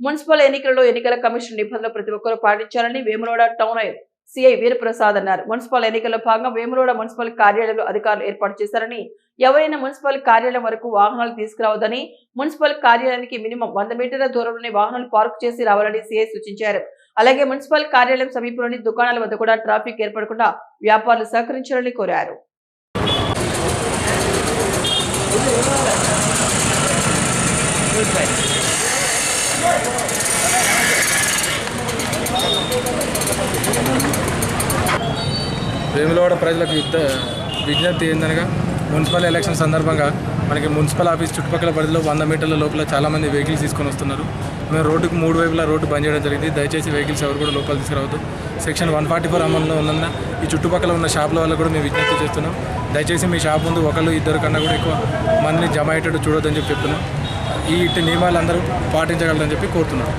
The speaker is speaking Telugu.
మున్సిపల్ ఎన్నికలలో ఎన్నికల కమిషన్ నిబంధనలు ప్రతి ఒక్కరూ పాటించాలని వేములవాడ టౌన్ సిఐ వీరప్రసాద్ అన్నారు. మున్సిపల్ ఎన్నికల్లో భాగంగా వేములవాడ మున్సిపల్ కార్యాలయంలో అధికారులు ఏర్పాటు చేశారని ఎవరైనా మున్సిపల్ కార్యాలయం వరకు వాహనాలు తీసుకురావద్దని మున్సిపల్ కార్యాలయానికి మినిమం వంద మీటర్ల దూరంలోనే వాహనాలు పార్క్ చేసి రావాలని సిఐ సూచించారు. అలాగే మున్సిపల్ కార్యాలయం సమీపంలోని దుకాణాల వద్ద కూడా ట్రాఫిక్ ఏర్పడకుండా వ్యాపారులు సహకరించాలని కోరారు. వేములవాడ ప్రజలకు యుద్ధ విజ్ఞప్తి ఏందనగా మున్సిపల్ ఎలక్షన్ సందర్భంగా మనకి మున్సిపల్ ఆఫీస్ చుట్టుపక్కల పరిధిలో వంద మీటర్ల లోపల చాలామంది వెహికల్స్ తీసుకొని వస్తున్నారు. మేము రోడ్డుకు మూడు వైపులా రోడ్డు బంద్ చేయడం జరిగింది. దయచేసి వెహికల్స్ ఎవరు కూడా లోపల తీసుకురావద్దు. సెక్షన్ వన్ ఫార్టీ ఫోర్ అమల్లో ఉన్నందున ఈ చుట్టుపక్కల ఉన్న షాపుల వల్ల కూడా మేము విజ్ఞప్తి చేస్తున్నాం. దయచేసి మీ షాప్ ముందు ఒకళ్ళు ఇద్దరు కన్నా కూడా ఎక్కువ మందిని జమ అయ్యేటట్టు చూడొద్దని చెప్పి చెప్తున్నాం. ఈ ఇట్టి నియమాలు అందరూ పాటించగలరని చెప్పి కోరుతున్నాం.